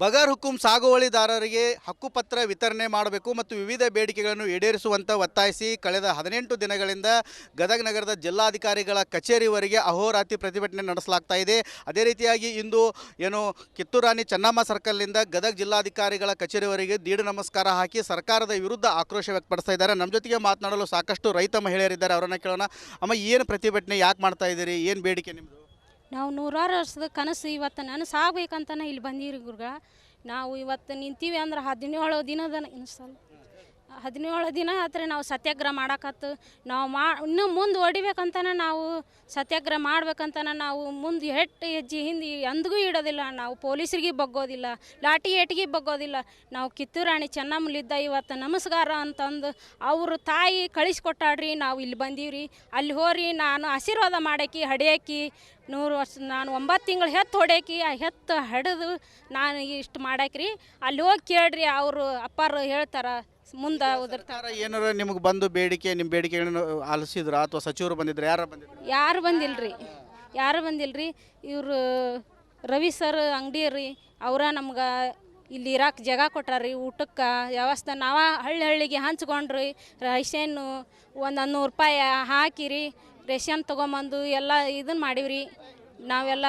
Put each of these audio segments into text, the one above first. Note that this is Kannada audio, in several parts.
ಬಗರ್ ಹುಕುಂ ಸಾಗುವಳಿದಾರರಿಗೆ ಹಕ್ಕುಪತ್ರ ವಿತರಣೆ ಮಾಡಬೇಕು ಮತ್ತು ವಿವಿಧ ಬೇಡಿಕೆಗಳನ್ನು ಈಡೇರಿಸುವಂತೆ ಒತ್ತಾಯಿಸಿ ಕಳೆದ ಹದಿನೆಂಟು ದಿನಗಳಿಂದ ಗದಗ ನಗರದ ಜಿಲ್ಲಾಧಿಕಾರಿಗಳ ಕಚೇರಿವರೆಗೆ ಅಹೋರಾತ್ರಿ ಪ್ರತಿಭಟನೆ ನಡೆಸಲಾಗ್ತಾ ಇದೆ. ಅದೇ ರೀತಿಯಾಗಿ ಇಂದು ಏನು ಕಿತ್ತೂರಾಣಿ ಚೆನ್ನಮ್ಮ ಸರ್ಕಲ್ನಿಂದ ಗದಗ ಜಿಲ್ಲಾಧಿಕಾರಿಗಳ ಕಚೇರಿವರೆಗೆ ದೀಡು ನಮಸ್ಕಾರ ಹಾಕಿ ಸರ್ಕಾರದ ವಿರುದ್ಧ ಆಕ್ರೋಶ ವ್ಯಕ್ತಪಡಿಸ್ತಾ ಇದ್ದಾರೆ. ನಮ್ಮ ಜೊತೆಗೆ ಮಾತನಾಡಲು ಸಾಕಷ್ಟು ರೈತ ಮಹಿಳೆಯರಿದ್ದಾರೆ. ಅವರನ್ನು ಕೇಳೋಣ. ಅಮ್ಮ, ಏನು ಪ್ರತಿಭಟನೆ ಯಾಕೆ ಮಾಡ್ತಾ ಇದ್ದೀರಿ? ಏನು ಬೇಡಿಕೆ ನಿಮ್ಮದು ನಾವು ನೂರಾರು ವರ್ಷದ ಕನಸು ಇವತ್ತು ನನಸಾಗಬೇಕಂತನೇ ಇಲ್ಲಿ ಬಂದೀರಿ ಗುರುಗಳ ನಾವು ಇವತ್ತು ನಿಂತೀವಿ ಅಂದ್ರೆ ಹದಿನೇಳು ದಿನದ ಇನ್ಸಲ್ಲ ಹದಿನೇಳು ದಿನ ಆತ್ರೆ ನಾವು ಸತ್ಯಾಗ್ರಹ ಮಾಡಕತ್ತು. ನಾವು ಮಾ, ಇನ್ನೂ ಮುಂದೆ ಹೊಡಿಬೇಕಂತನ ನಾವು ಸತ್ಯಾಗ್ರಹ ಮಾಡ್ಬೇಕಂತನ ನಾವು ಮುಂದೆ ಹೆಟ್ಟು ಹೆಜ್ಜೆ ಹಿಂದೆ ಎಂದಿಗೂ ಇಡೋದಿಲ್ಲ. ನಾವು ಪೊಲೀಸರಿಗೆ ಬಗ್ಗೋದಿಲ್ಲ, ಲಾಠಿ ಏಟಿಗೆ ಬಗ್ಗೋದಿಲ್ಲ. ನಾವು ಕಿತ್ತೂರಾಣಿ ಚೆನ್ನಮ್ಮಲಿದ್ದ ಇವತ್ತು ನಮಸ್ಕಾರ ಅಂತಂದು ಅವರು ತಾಯಿ ಕಳಿಸ್ಕೊಟ್ಟಾಡ್ರಿ, ನಾವು ಇಲ್ಲಿ ಬಂದೀವ್ರಿ. ಅಲ್ಲಿ ಹೋರಿ, ನಾನು ಆಶೀರ್ವಾದ ಮಾಡಾಕಿ, ಹಡಿಯಾಕಿ, ನೂರು ವರ್ಷ, ನಾನು ಒಂಬತ್ತು ತಿಂಗಳು ಹೆತ್ತು ಹೊಡ್ಯಾಕಿ, ಆ ಹೆತ್ತು ಹಡಿದು ನಾನು ಇಷ್ಟು ಮಾಡಾಕ್ರಿ. ಅಲ್ಲಿ ಹೋಗಿ ಕೇಳ್ರಿ, ಅವರು ಅಪ್ಪಾರು ಹೇಳ್ತಾರ ಮುಂದೆ ಉದುರ್ತಾರ ಸರ್ಕಾರ ಏನಾರ ನಿಮಗೆ ಬಂದು ಬೇಡಿಕೆ ನಿಮ್ಮ ಬೇಡಿಕೆಗಳನ್ನು ಆಲಿಸಿದ್ರ ಅಥವಾ ಸಚಿವರು ಬಂದಿದ್ರು ಯಾರು ಬಂದಿದ್ರು? ಯಾರು ಬಂದಿಲ್ರಿ? ಯಾರು ಬಂದಿಲ್ರಿ? ಇವರು ರವಿ ಸರ್ ಅಂಗಡಿ ರೀ ಅವರ ನಮ್ಗೆ ಇಲ್ಲಿ ಇರಾಕ್ ಜಾಗ ಕೊಟ್ಟಾರ್ರಿ ಊಟಕ್ಕೆ ವ್ಯವಸ್ಥೆ ನಾವ ಹಳ್ಳಿ ಹಳ್ಳಿಗೆ ಹಂಚ್ಕೊಂಡ್ರಿ ರೇಷನ್ನು ಒಂದು ಹನ್ನೂರು ರೂಪಾಯಿ ಹಾಕಿರಿ ರೇಷನ್ ತೊಗೊಂಬಂದು ಎಲ್ಲ ಇದನ್ನು ಮಾಡಿವ್ರಿ ನಾವೆಲ್ಲ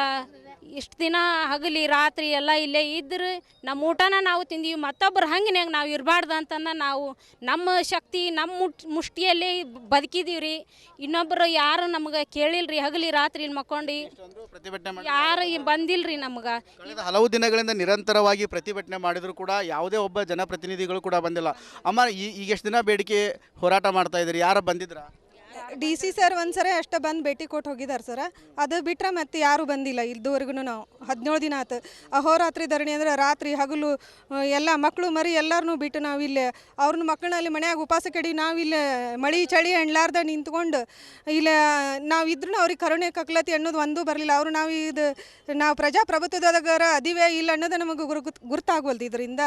ಇಷ್ಟು ದಿನ ಹಗಲಿ ರಾತ್ರಿ ಎಲ್ಲ ಇಲ್ಲೇ ಇದ್ರೆ ನಮ್ಮ ಊಟನ ನಾವು ತಿಂದೀವಿ. ಮತ್ತೊಬ್ಬರು ಹಂಗಿನಾಗ ನಾವು ಇರಬಾರ್ದು ಅಂತಂದ ನಾವು ನಮ್ಮ ಶಕ್ತಿ ನಮ್ಮ ಮುಟ್ ಮುಷ್ಟಿಯಲ್ಲಿ ಬದುಕಿದೀವಿ ರೀ ಇನ್ನೊಬ್ಬರು ಯಾರು ನಮ್ಗೆ ಕೇಳಿಲ್ರಿ ಹಗಲಿ ರಾತ್ರಿ ಮಕ್ಕೊಂಡು. ಪ್ರತಿಭಟನೆ ಮಾಡಿ ಯಾರು ಬಂದಿಲ್ರಿ ನಮ್ಗೆ. ಕಳೆದ ಹಲವು ದಿನಗಳಿಂದ ನಿರಂತರವಾಗಿ ಪ್ರತಿಭಟನೆ ಮಾಡಿದ್ರು ಕೂಡ ಯಾವುದೇ ಒಬ್ಬ ಜನಪ್ರತಿನಿಧಿಗಳು ಕೂಡ ಬಂದಿಲ್ಲ. ಅಮ್ಮ ಈ- ಈಗ ಎಷ್ಟು ದಿನ ಬೇಡಿಕೆ ಹೋರಾಟ ಮಾಡ್ತಾ ಇದ್ದೀರಿ? ಯಾರು ಬಂದಿದ್ರ? ಡಿ ಸಿ ಸರ್ ಒಂದ್ಸರಿ ಅಷ್ಟೇ ಬಂದು ಭೇಟಿ ಕೊಟ್ಟು ಹೋಗಿದ್ದಾರೆ ಸರ್. ಅದು ಬಿಟ್ರೆ ಮತ್ತೆ ಯಾರೂ ಬಂದಿಲ್ಲ. ಇದುವರೆಗೂ ನಾವು. ಹದಿನೇಳು ದಿನ ಆತು. ಅಹೋರಾತ್ರಿ ಧರಣಿ ಅಂದ್ರೆ ರಾತ್ರಿ ಹಗಲು ಎಲ್ಲ ಮಕ್ಕಳು ಮರಿ ಎಲ್ಲರನ್ನೂ ಬಿಟ್ಟು ನಾವು ಇಲ್ಲೇ. ಅವ್ರನ್ನ ಮಕ್ಕಳನ್ನ ಅಲ್ಲಿ ಮನೆಯಾಗ ಉಪವಾಸ ಕಡಿ ನಾವು ಇಲ್ಲಿ ಮಳಿ ಚಳಿ ಎಣ್ಲಾರ್ದ ನಿಂತ್ಕೊಂಡು ಇಲ್ಲ ನಾವು ಇದ್ರೂ ಅವ್ರಿಗೆ ಕರುಣೆ ಕಕ್ಲತಿ ಅನ್ನೋದು ಒಂದೂ ಬರಲಿಲ್ಲ. ಅವರು ನಾವು ಇದು, ನಾವು ಪ್ರಜಾಪ್ರಭುತ್ವದಾಗರ ಅದಿವೆ ಇಲ್ಲ ಅನ್ನೋದು ನಮಗೆ ಗುರು ಗುರ್ತಾಗೋಲ್ದು ಇದರಿಂದ.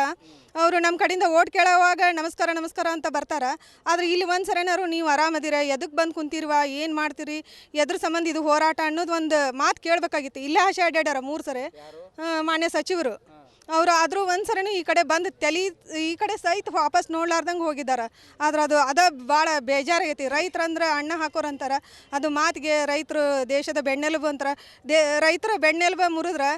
ಅವರು ನಮ್ಮ ಕಡೆಯಿಂದ ಓಟ್ ಕೇಳೋವಾಗ ನಮಸ್ಕಾರ ನಮಸ್ಕಾರ ಅಂತ ಬರ್ತಾರೆ. ಆದರೆ ಇಲ್ಲಿ ಒಂದು ಸರಿನಾರು ನೀವು ಆರಾಮದಿರ. ಎದಕ್ಕೆ ಬಂದು ಕುಂತಿರ್ವಾ ಏನು ಮಾಡ್ತೀರಿ? ಎದ್ರ ಸಂಬಂಧ ಇದು ಹೋರಾಟ ಅನ್ನೋದು ಒಂದು ಮಾತು ಕೇಳಬೇಕಾಗಿತ್ತು. ಇಲ್ಲೇ ಆಶೆ ಅಡ್ಡಾಡ್ಯಾರ ಮೂರು ಸರಿ. ಮಾನ್ಯ ಸಚಿವರು. ಅವರು ಆದರೂ ಒಂದು ಸರಿನೂ ಈ ಕಡೆ ಬಂದು ತಲೆ ಈ ಕಡೆ ಸಹಿತ ವಾಪಸ್ ನೋಡ್ಲಾರ್ದಂಗೆ ಹೋಗಿದ್ದಾರೆ ಆದ್ರೆ ಅದು ಅದ ಭಾಳ ಬೇಜಾರಾಗೈತಿ. ರೈತರಂದ್ರೆ ಅಣ್ಣ ಹಾಕೋರು ಅಂತಾರೆ. ಅದು ಮಾತಿಗೆ ರೈತರು ದೇಶದ ಬೆನ್ನೆಲುಬು ಅಂತಾರೆ. ದೇ ರೈತರು ಬೆನ್ನೆಲುಬು ಮುರಿದ್ರೆ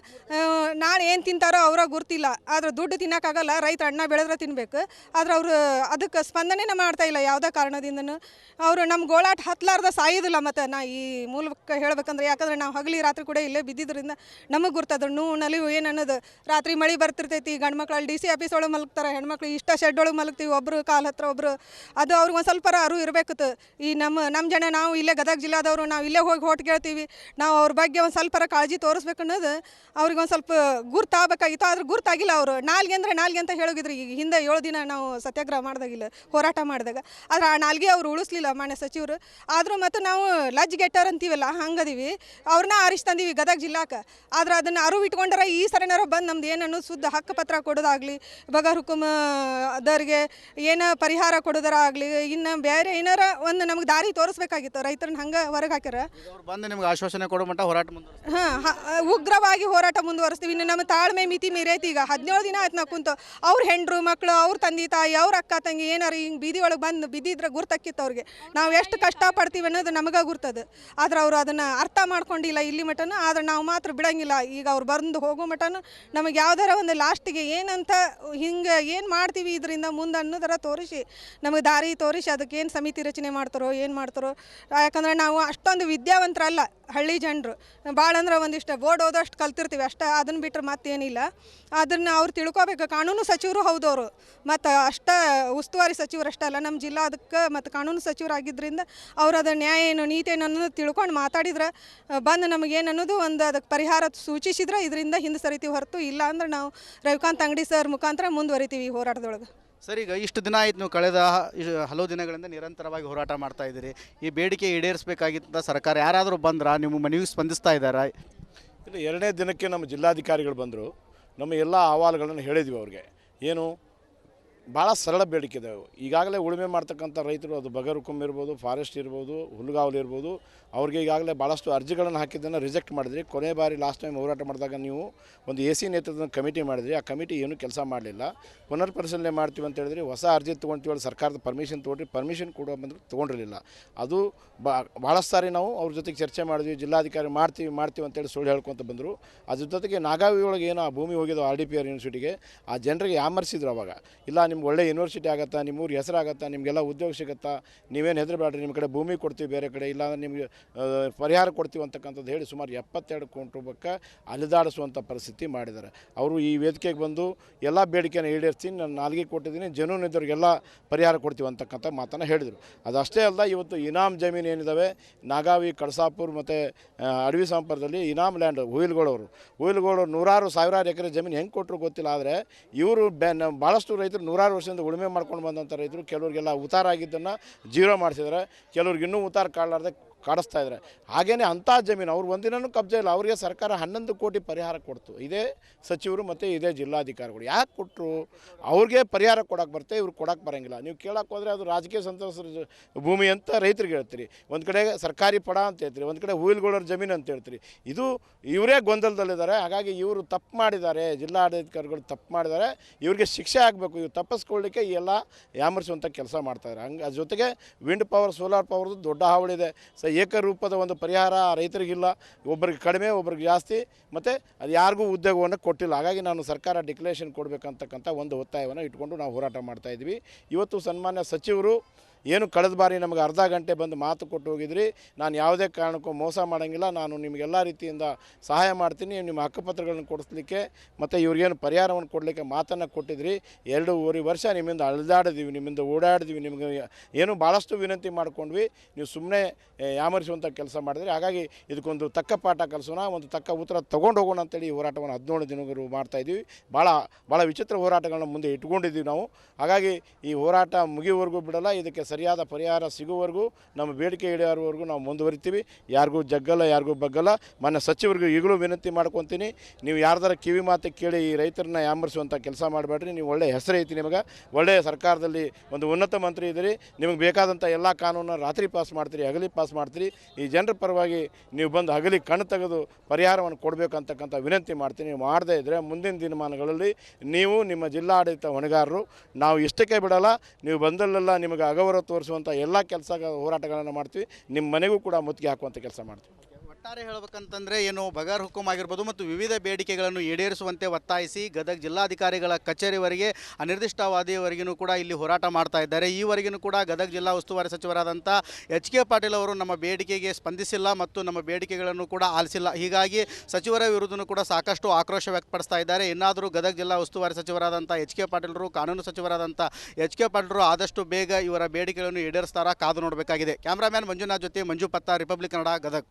ನಾಳೆ ಏನು ತಿಂತಾರೋ ಅವರ ಗುರ್ತಿಲ್ಲ. ಆದ್ರೆ ದುಡ್ಡು ತಿನ್ನೋಕ್ಕಾಗಲ್ಲ. ರೈತ ಅಣ್ಣ ಬೆಳೆದ್ರೆ ತಿನ್ಬೇಕು. ಆದ್ರೆ ಅವರು ಅದಕ್ಕೆ ಸ್ಪಂದನೆನೇ ಮಾಡ್ತಾ ಇಲ್ಲ ಯಾವುದೇ ಕಾರಣದಿಂದನೂ. ಅವರು ನಮ್ಮ ಗೋಳಾಟ ಹತ್ತಲಾರ್ದ ಸಾಯೋದಿಲ್ಲ ಮತ್ತು ನಾ ಈ ಮೂಲಕ ಹೇಳ್ಬೇಕಂದ್ರೆ, ಯಾಕಂದ್ರೆ ನಾವು ಹಗಲಿ ರಾತ್ರಿ ಕೂಡ ಇಲ್ಲೇ ಬಿದ್ದಿದ್ದರಿಂದ ನಮಗೆ ಗುರ್ತದ ನೋವು ನಲಿವು ಏನು ಅನ್ನೋದು ರಾತ್ರಿ ಮಳೆ ಬರ್ತಿರ್ತೈತಿ ಗಂಡು ಡಿ ಸಿ ಆಫೀಸ್ ಒಳಗೆ ಮಲಗ್ತಾರೆ, ಹೆಣ್ಮಕ್ಳು ಇಷ್ಟ ಶೆಡ್ ಒಳಗೆ ಮಲಗ್ತೀವಿ ಒಬ್ಬರು ಕಾಲು ಹತ್ರ ಒಬ್ಬರು ಅದು ಅವ್ರಿಗೆ ಒಂದು ಸ್ವಲ್ಪ ಅರು ಇರಬೇಕು ಈ ನಮ್ಮ ನಮ್ಮ ಜನ ನಾವು ಇಲ್ಲೇ ಗದಗ ಜಿಲ್ಲಾದವರು, ನಾವು ಇಲ್ಲೇ ಹೋಗಿ ಹೋಟ್ ಕೇಳ್ತೀವಿ. ನಾವು ಅವ್ರ ಬಗ್ಗೆ ಒಂದು ಸ್ವಲ್ಪರ ಕಾಳಜಿ ತೋರಿಸ್ಬೇಕು ಅನ್ನೋದು ಅವ್ರಿಗೆ ಒಂದು ಸ್ವಲ್ಪ ಗುರ್ತಾಗಬೇಕಾಗಿತ್ತು, ಆದ್ರೆ ಗುರ್ತಾಗಿಲ್ಲ ಅವರು. ನಾಲ್ಗೆ ಅಂದರೆ ನಾಲ್ಗೆ ಅಂತ ಹೇಳೋಗಿದ್ರು, ಈಗ ಹಿಂದೆ ಏಳು ದಿನ ನಾವು ಸತ್ಯಾಗ್ರಹ ಮಾಡಿದಾಗಿಲ್ಲ ಹೋರಾಟ ಮಾಡಿದಾಗ. ಆದ್ರೆ ಆ ನಾಲ್ಗೆ ಅವರು ಉಳಿಸ್ಲಿಲ್ಲ ಮಾನ್ಯ ಸಚಿವರು. ಆದರೂ ಮತ್ತು ನಾವು ಲಜ್ ಗೆಟ್ಟರ್ ಅಂತೀವಲ್ಲ, ಹಂಗದೀವಿ. ಅವ್ರನ್ನ ಆರಿಸ್ತಂದೀವಿ ಗದಗ ಜಿಲ್ಲಾಕ. ಆದ್ರೆ ಅದನ್ನು ಅರಿವು ಇಟ್ಕೊಂಡಾರ ಈ ಸರಣರ ಬಂದು ನಮ್ದು ಏನು ಅನ್ನೋದು ಶುದ್ಧ ಹಕ್ಕುಪತ್ರ ಕೊಡೋದಾಗಲಿ ಬಗರ್ ಹುಕುಮ ಅದರಿಗೆ ಏನು ಪರಿಹಾರ ಕೊಡೋದಾಗಲಿ ಇನ್ನು ಬೇರೆ ಏನಾರ ಒಂದು ನಮ್ಗೆ ದಾರಿ ತೋರಿಸ್ಬೇಕಾಗಿತ್ತು. ರೈತರನ್ನ ಹಂಗೆ ಹೊರಗೆ ಹಾಕ್ಯಾರ ಬಂದು ನಿಮ್ಗೆ ಆಶ್ವಾಸನೆ ಕೊಡೋ ಮಟ್ಟ ಹೋರಾಟ ಹಾಂ ಉಗ್ರವಾಗಿ ಹೋರಾಟ ಮುಂದುವರಿಸ್ತೀವಿ. ಇನ್ನು ನಮ್ಮ ತಾಳ್ಮೆ ಮಿತಿ ಮೀರೈತಿ ಈಗ. ಹದಿನೇಳು ದಿನ ಆಯ್ತು ನಾವು ಕುಂತು. ಅವ್ರ ಹೆಂಡ್ರು ಮಕ್ಕಳು ಅವ್ರ ತಂದೆ ತಾಯಿ ಅವ್ರ ಅಕ್ಕ ತಂಗಿ ಏನಾರು ಹಿಂಗೆ ಬೀದಿ ಒಳಗೆ ಬಂದು ಬಿದ್ದಿದ್ರೆ ಗುರ್ತಕ್ಕಿತ್ತು ಅವ್ರಿಗೆ. ನಾವು ಎಷ್ಟು ಕಷ್ಟಪಡ್ತೀವಿ ಅನ್ನೋದು ನಮಗೆ ಗುರ್ತದ. ಆದ್ರೆ ಅವರು ಅದನ್ನು ಅರ್ಥ ಮಾಡ್ಕೊಂಡಿಲ್ಲ ಇಲ್ಲಿ ಮಟನ. ಆದ್ರೆ ನಾವು ಮಾತ್ರ ಬಿಡಂಗಿಲ್ಲ. ಈಗ ಅವ್ರು ಬಂದು ಹೋಗೋ ಮಟನ ನಮಗೆ ಯಾವ್ದಾರ ಒಂದು ಲಾಸ್ಟಿಗೆ ಏನಂತ ಹಿಂಗೆ ಏನು ಮಾಡ್ತೀವಿ ಇದರಿಂದ ಮುಂದೆ ಅನ್ನೋದರ ತೋರಿಸಿ. ನಮಗೆ ದಾರಿ ತೋರಿಸಿ ಅದಕ್ಕೆ ಏನು ಸಮಿತಿ ರಚನೆ ಮಾಡ್ತಾರೋ, ಏನು ಮಾಡ್ತಾರೋ. ಯಾಕಂದ್ರೆ ನಾವು ಅಷ್ಟೊಂದು ವಿದ್ಯಾವಂತರಲ್ಲ. ಹಳ್ಳಿ ಜನರು. ಭಾಳ ಅಂದ್ರೆ ಒಂದಿಷ್ಟು ಬೋರ್ಡ್ ಓದೋಷ್ಟು ಕಲ್ತಿರ್ತೀವಿ ಅಷ್ಟೇ ಅದನ್ನು ಬಿಟ್ಟರೆ ಮತ್ತೇನಿಲ್ಲ. ಅದನ್ನು ಅವ್ರು ತಿಳ್ಕೊಬೇಕು. ಕಾನೂನು ಸಚಿವರು ಹೌದು ಅವರು. ಮತ್ತು ಅಷ್ಟ ಉಸ್ತುವಾರಿ ಸಚಿವರು ಅಷ್ಟೇ ಅಲ್ಲ ನಮ್ಮ ಜಿಲ್ಲಾ ಅದಕ್ಕೆ ಮತ್ತು ಕಾನೂನು ಸಚಿವರಾಗಿದ್ದರಿಂದ ಅವ್ರು ಅದು ನ್ಯಾಯ ಏನು, ನೀತಿ ಏನು ಅನ್ನೋದು ತಿಳ್ಕೊಂಡು ಮಾತಾಡಿದ್ರೆ, ಬಂದು ನಮಗೇನು ಅನ್ನೋದು ಒಂದು ಅದಕ್ಕೆ ಪರಿಹಾರ ಸೂಚಿಸಿದ್ರೆ, ಇದರಿಂದ ಹಿಂದೆ ಸರಿತೀವಿ ಹೊರತು ಇಲ್ಲ ಅಂದ್ರೆ ನಾವು ರವಿಕಾಂತ್ ಅಂಗಡಿ ಸರ್ ಮುಖಾಂತರ ಮುಂದುವರಿತೀವಿ ಈ ಹೋರಾಟದೊಳಗೆ. ಸರ್, ಈಗ ಇಷ್ಟು ದಿನ ಆಯ್ತು ನೀವು ಕಳೆದ ಹಲವು ದಿನಗಳಿಂದ ನಿರಂತರವಾಗಿ ಹೋರಾಟ ಮಾಡ್ತಾ ಇದ್ದೀರಿ. ಈ ಬೇಡಿಕೆ ಈಡೇರಿಸಬೇಕಾಗಿದ್ದ ಸರ್ಕಾರ ಯಾರಾದರೂ ಬಂದ್ರಾ? ನಿಮ್ಮ ಮನವಿಗೆ ಸ್ಪಂದಿಸ್ತಾ ಇದ್ದಾರಾ? ಇಲ್ಲ ಎರಡನೇ ದಿನಕ್ಕೆ ನಮ್ಮ ಜಿಲ್ಲಾಧಿಕಾರಿಗಳು ಬಂದರು. ನಮ್ಮ ಎಲ್ಲ ಅಹವಾಲುಗಳನ್ನು ಹೇಳಿದ್ವಿ ಅವ್ರಿಗೆ. ಏನು? ಭಾಳ ಸರಳ ಬೇಡಿಕೆ ಇದೆ ಈಗಾಗಲೇ ಉಳುಮೆ ಮಾಡ್ತಕ್ಕಂಥ ರೈತರು, ಅದು ಬಗರುಕುಮ್ ಇರ್ಬೋದು, ಫಾರೆಸ್ಟ್ ಇರ್ಬೋದು ಹುಲ್ಗಾವಲು ಇರ್ಬೋದು ಅವ್ರಿಗೆ ಈಗಾಗಲೇ ಭಾಳಷ್ಟು ಅರ್ಜಿಗಳನ್ನು ಹಾಕಿದ್ದನ್ನು ರಿಜೆಕ್ಟ್ ಮಾಡಿದ್ರಿ. ಕೊನೆ ಬಾರಿ ಲಾಸ್ಟ್ ಟೈಮ್ ಹೋರಾಟ ಮಾಡಿದಾಗ ನೀವು ಒಂದು ಎ ಸಿ ನೇತೃತ್ವದ ಕಮಿಟಿ ಮಾಡಿದ್ರಿ. ಆ ಕಮಿಟಿ ಏನೂ ಕೆಲಸ ಮಾಡಲಿಲ್ಲ. ಪುನರ್ ಪರಿಶೀಲನೆ ಮಾಡ್ತೀವಿ ಅಂತ ಹೇಳಿದ್ರಿ ಹೊಸ ಅರ್ಜಿ ತೊಗೊಳ್ತೀವಿ ಸರ್ಕಾರದ ಪರ್ಮಿಷನ್ ತೊಗೊಂಡ್ರಿ ಪರ್ಮಿಷನ್ ಕೂಡ ಬಂದ್ರೆ ತೊಗೊಂಡಿರಲಿಲ್ಲ. ಅದು ಭಾಳಷ್ಟು ಸಾರಿ ನಾವು ಅವ್ರ ಜೊತೆಗೆ ಚರ್ಚೆ ಮಾಡಿದ್ವಿ, ಜಿಲ್ಲಾಧಿಕಾರಿ ಮಾಡ್ತೀವಿ ಮಾಡ್ತೀವಿ ಅಂತೇಳಿ ಸುಳ್ಳು ಹೇಳ್ಕೊಂತ ಬಂದರು. ಅದ್ರ ಜೊತೆಗೆ ನಾಗಾವಿ ಒಳಗೆ ಏನು ಆ ಭೂಮಿ ಹೋಗಿದ್ದು ಆರ್ ಡಿ ಪಿ ಆರ್ ಯೂನಿವರ್ಸಿಟಿಗೆ ಆ ಜನರಿಗೆ ಯಾಮರ್ಸಿದ್ರು ಅವಾಗ. ಇಲ್ಲ, ನಿಮ್ಗೆ ಒಳ್ಳೆ ಯೂನಿವರ್ಸಿಟಿ ಆಗತ್ತಾ ನಿಮ್ಮ ಊರು ಹೆಸರಾಗತ್ತಾ, ನಿಮಗೆಲ್ಲ ಉದ್ಯೋಗ ಸಿಗುತ್ತಾ, ನೀವೇನು ಹೆದರಬೇಡ್ರಿ ನಿಮ್ಮ ಕಡೆ ಭೂಮಿ ಕೊಡ್ತೀವಿ ಬೇರೆ ಕಡೆ, ಇಲ್ಲ, ನಿಮಗೆ ಪರಿಹಾರ ಕೊಡ್ತೀವಿ ಅಂತಕ್ಕಂಥದ್ದು ಹೇಳಿ ಸುಮಾರು ಎಪ್ಪತ್ತೆರಡು ಕೋಟಿ ರೂಪಾಯಿ ಅಲೆದಾಡಿಸುವಂಥ ಪರಿಸ್ಥಿತಿ ಮಾಡಿದ್ದಾರೆ. ಅವರು ಈ ವೇದಿಕೆಗೆ ಬಂದು ಎಲ್ಲ ಬೇಡಿಕೆಯನ್ನು ಈಡೇರಿಸ್ತೀನಿ ನಾನು ನಾಲ್ಗೆ ಕೊಟ್ಟಿದ್ದೀನಿ ಜನೂನ್ ಇದ್ದವ್ರಿಗೆಲ್ಲ ಪರಿಹಾರ ಕೊಡ್ತೀವಿ ಅಂತಕ್ಕಂಥ ಮಾತನ್ನು ಹೇಳಿದರು. ಅದಷ್ಟೇ ಅಲ್ಲ, ಇವತ್ತು ಇನಾಮ್ ಜಮೀನು ಏನಿದ್ದಾವೆ ನಾಗಾವಿ, ಕಳಸಾಪುರ ಮತ್ತು ಅಡವಿ ಸಂಪರ್ಕದಲ್ಲಿ ಇನಾಮ್ ಲ್ಯಾಂಡ್ ಹುಯಿಲ್ಗೋಳವರು ಹುಯಿಲ್ಗೋಳವ್ರು ನೂರಾರು ಸಾವಿರಾರು ಎಕರೆ ಜಮೀನು ಹೆಂಗೆ ಕೊಟ್ಟರು ಗೊತ್ತಿಲ್ಲ, ಆದರೆ ಇವರು ಬ್ಯಾ ಭಾಳಷ್ಟು ರೈತರು ನೂರಾರು ವರ್ಷದಿಂದ ಉಳುಮೆ ಮಾಡ್ಕೊಂಡು ಬಂದಂಥ ರೈತರು, ಕೆಲವರಿಗೆಲ್ಲ ಉತ್ತಾರ ಆಗಿದ್ದನ್ನು ಜೀರೋ ಮಾಡಿಸಿದ್ದಾರೆ. ಕೆಲವ್ರಿಗೆ ಇನ್ನೂ ಉತ್ತಾರ ಕಾಡಲಾರ್ದೆ ಕಾಡಿಸ್ತಾ ಇದ್ದಾರೆ. ಹಾಗೇನೆ ಅಂಥ ಜಮೀನು, ಅವ್ರು ಒಂದಿನೂ ಕಬ್ಜೆ ಇಲ್ಲ, ಅವರಿಗೆ ಸರ್ಕಾರ ಹನ್ನೊಂದು ಕೋಟಿ ಪರಿಹಾರ ಕೊಡ್ತು. ಇದೇ ಸಚಿವರು ಮತ್ತು ಇದೇ ಜಿಲ್ಲಾಧಿಕಾರಿಗಳು. ಯಾಕೆ ಕೊಟ್ಟರು ಅವ್ರಿಗೆ ಪರಿಹಾರ ಕೊಡೋಕೆ ಬರುತ್ತೆ, ಇವ್ರು ಕೊಡೋಕೆ ಬರೋಂಗಿಲ್ಲ. ನೀವು ಕೇಳೋಕೆ ಹೋದರೆ ಅದು ರಾಜಕೀಯ ಸಂತ್ರಸ್ತರ ಭೂಮಿ ಅಂತ ರೈತರಿಗೆ ಹೇಳ್ತೀರಿ. ಒಂದು ಕಡೆ ಸರ್ಕಾರಿ ಪಡ ಅಂತ ಹೇಳ್ತೀರಿ, ಒಂದು ಕಡೆ ಹೂಯಿಲ್ಗಳವ್ರ ಜಮೀನು ಅಂತ ಹೇಳ್ತೀರಿ. ಇದು ಇವರೇ ಗೊಂದಲದಲ್ಲಿದ್ದಾರೆ. ಹಾಗಾಗಿ ಇವರು ತಪ್ಪು ಮಾಡಿದ್ದಾರೆ, ಜಿಲ್ಲಾಡಳಿತಕಾರಿಗಳು ತಪ್ಪು ಮಾಡಿದ್ದಾರೆ. ಇವರಿಗೆ ಶಿಕ್ಷೆ ಆಗಬೇಕು, ಇವ್ರು ತಪ್ಪಿಸ್ಕೊಳ್ಳಿಕ್ಕೆ ಎಲ್ಲ ಯಾಮರಿಸುವಂಥ ಕೆಲಸ ಮಾಡ್ತಾಯಿದ್ದಾರೆ ಹಂಗೆ ಜೊತೆಗೆ ವಿಂಡ್ ಪವರ್ ಸೋಲಾರ್ ಪವರ್ದು ದೊಡ್ಡ ಹಾವಳಿದೆ ಸೊ ಏಕರೂಪದ ಒಂದು ಪರಿಹಾರ ರೈತರಿಗಿಲ್ಲ. ಒಬ್ಬರಿಗೆ ಕಡಿಮೆ, ಒಬ್ಬರಿಗೆ ಜಾಸ್ತಿ. ಮತ್ತು ಅದು ಯಾರಿಗೂ ಉದ್ಯೋಗವನ್ನು ಕೊಟ್ಟಿಲ್ಲ. ಹಾಗಾಗಿ ನಾನು ಸರ್ಕಾರ ಡಿಕ್ಲೇಷನ್ ಕೊಡಬೇಕಂತಕ್ಕಂಥ ಒಂದು ಒತ್ತಾಯವನ್ನು ಇಟ್ಕೊಂಡು ನಾವು ಹೋರಾಟ ಮಾಡ್ತಾಯಿದ್ವಿ ಇವತ್ತು ಸನ್ಮಾನ್ಯ ಸಚಿವರು ಏನು ಕಳೆದ ಬಾರಿ ನಮಗೆ ಅರ್ಧ ಗಂಟೆ ಬಂದು ಮಾತು ಕೊಟ್ಟು ಹೋಗಿದ್ರಿ. ನಾನು ಯಾವುದೇ ಕಾರಣಕ್ಕೂ ಮೋಸ ಮಾಡೋಂಗಿಲ್ಲ. ನಾನು ನಿಮಗೆಲ್ಲ ರೀತಿಯಿಂದ ಸಹಾಯ ಮಾಡ್ತೀನಿ. ನಿಮ್ಮ ಹಕ್ಕುಪತ್ರಗಳನ್ನು ಕೊಡಿಸ್ಲಿಕ್ಕೆ ಮತ್ತು ಇವ್ರಿಗೇನು ಪರಿಹಾರವನ್ನು ಕೊಡಲಿಕ್ಕೆ ಮಾತನ್ನು ಕೊಟ್ಟಿದ್ರಿ. ಎರಡೂವರೆ ವರ್ಷ ನಿಮ್ಮಿಂದ ಅಳದಾಡಿದ್ವಿ, ನಿಮ್ಮಿಂದ ಓಡಾಡಿದ್ವಿ, ನಿಮಗೆ ಏನು ಭಾಳಷ್ಟು ವಿನಂತಿ ಮಾಡ್ಕೊಂಡ್ವಿ. ನೀವು ಸುಮ್ಮನೆ ಯಾಮರಿಸುವಂಥ ಕೆಲಸ ಮಾಡಿದ್ರಿ. ಹಾಗಾಗಿ ಇದಕ್ಕೊಂದು ತಕ್ಕ ಪಾಠ ಕಲಿಸೋಣ, ಒಂದು ತಕ್ಕ ಉತ್ತರ ತೊಗೊಂಡು ಹೋಗೋಣ ಅಂತೇಳಿ ಹೋರಾಟವನ್ನು ಹದಿನೇಳು ದಿನಗಳು ಮಾಡ್ತಾಯಿದ್ವಿ ಭಾಳ ಭಾಳ ವಿಚಿತ್ರ ಹೋರಾಟಗಳನ್ನ ಮುಂದೆ ಇಟ್ಕೊಂಡಿದ್ದೀವಿ ನಾವು. ಹಾಗಾಗಿ ಈ ಹೋರಾಟ ಮುಗಿಯುವವರೆಗೂ ಬಿಡಲ್ಲ. ಇದಕ್ಕೆ ಸರಿಯಾದ ಪರಿಹಾರ ಸಿಗುವವರೆಗೂ ನಮ್ಮ ಬೇಡಿಕೆ ಈಡೇರೋವರೆಗೂ ನಾವು ಮುಂದುವರಿತೀವಿ. ಯಾರಿಗೂ ಜಗ್ಗಲ್ಲ, ಯಾರಿಗೂ ಬಗ್ಗಲ್ಲ. ಮೊನ್ನೆ ಸಚಿವರಿಗೂ ಈಗಲೂ ವಿನಂತಿ ಮಾಡ್ಕೊತೀನಿ. ನೀವು ಯಾರ್ದಾರ ಕಿವಿ ಮಾತು ಕೇಳಿ ಈ ರೈತರನ್ನ ಯಾಮರಿಸುವಂಥ ಕೆಲಸ ಮಾಡಬೇಡ್ರಿ. ನೀವು ಒಳ್ಳೆಯ ಹೆಸರು ಐತಿ ನಿಮಗೆ. ಒಳ್ಳೆಯ ಸರ್ಕಾರದಲ್ಲಿ ಒಂದು ಉನ್ನತ ಮಂತ್ರಿ ಇದ್ದೀರಿ. ನಿಮಗೆ ಬೇಕಾದಂಥ ಎಲ್ಲ ಕಾನೂನನ್ನು ರಾತ್ರಿ ಪಾಸ್ ಮಾಡ್ತೀರಿ, ಹಗಲಿ ಪಾಸ್ ಮಾಡ್ತೀರಿ. ಈ ಜನರ ಪರವಾಗಿ ನೀವು ಬಂದು ಹಗಲಿ ಕಣ್ಣು ತೆಗೆದು ಪರಿಹಾರವನ್ನು ಕೊಡಬೇಕು ಅಂತಕ್ಕಂಥ ವಿನಂತಿ ಮಾಡ್ತೀನಿ. ನೀವು ಮಾಡದೇ ಇದ್ದರೆ ಮುಂದಿನ ದಿನಮಾನಗಳಲ್ಲಿ ನೀವು ನಿಮ್ಮ ಜಿಲ್ಲಾಡಳಿತ ಹೊಣೆಗಾರರು. ನಾವು ಇಷ್ಟಕ್ಕೆ ಬಿಡಲ್ಲ. ನೀವು ಬಂದಲ್ಲೆಲ್ಲ ನಿಮಗೆ ಅಗೌರವ ತೋರಿಸುವಂಥ ಎಲ್ಲ ಕೆಲಸ ಹೋರಾಟಗಳನ್ನು ಮಾಡ್ತೀವಿ. ನಿಮ್ಮ ಮನೆಗೂ ಕೂಡ ಮುತ್ತಿಗೆ ಹಾಕುವಂಥ ಕೆಲಸ ಮಾಡ್ತೀವಿ. ಒಟ್ಟಾರೆ ಹೇಳಬೇಕಂತಂದ್ರೆ ಏನು ಬಗರ್ ಹುಕುಂ ಆಗಿರ್ಬೋದು ಮತ್ತು ವಿವಿಧ ಬೇಡಿಕೆಗಳನ್ನು ಈಡೇರಿಸುವಂತೆ ಒತ್ತಾಯಿಸಿ ಗದಗ ಜಿಲ್ಲಾಧಿಕಾರಿಗಳ ಕಚೇರಿವರೆಗೆ ಅನಿರ್ದಿಷ್ಟಾವಧಿಯವರೆಗೂ ಕೂಡ ಇಲ್ಲಿ ಹೋರಾಟ ಮಾಡ್ತಾ ಇದ್ದಾರೆ. ಈವರೆಗೂ ಕೂಡ ಗದಗ ಜಿಲ್ಲಾ ಉಸ್ತುವಾರಿ ಸಚಿವರಾದಂಥ ಎಚ್ ಕೆ ಪಾಟೀಲ್ ಅವರು ನಮ್ಮ ಬೇಡಿಕೆಗೆ ಸ್ಪಂದಿಸಿಲ್ಲ ಮತ್ತು ನಮ್ಮ ಬೇಡಿಕೆಗಳನ್ನು ಕೂಡ ಆಲಿಸಿಲ್ಲ. ಹೀಗಾಗಿ ಸಚಿವರ ವಿರುದ್ಧನೂ ಕೂಡ ಸಾಕಷ್ಟು ಆಕ್ರೋಶ ವ್ಯಕ್ತಪಡಿಸ್ತಾ ಇದ್ದಾರೆ. ಇನ್ನಾದರೂ ಗದಗ ಜಿಲ್ಲಾ ಉಸ್ತುವಾರಿ ಸಚಿವರಾದಂಥ ಎಚ್ ಕೆ ಪಾಟೀಲರು ಕಾನೂನು ಸಚಿವರಾದಂಥ ಎಚ್ ಕೆ ಪಾಟೀಲರು ಆದಷ್ಟು ಬೇಗ ಇವರ ಬೇಡಿಕೆಗಳನ್ನು ಈಡೇರಿಸ್ತಾರ ಕಾದು ನೋಡಬೇಕಾಗಿದೆ. ಕ್ಯಾಮ್ರಾಮ್ಯಾನ್ ಮಂಜುನಾಥ್ ಜೊತೆ ಮಂಜು ಪತ್ತ, ರಿಪಬ್ಲಿಕ್ ಕನ್ನಡ, ಗದಗ್.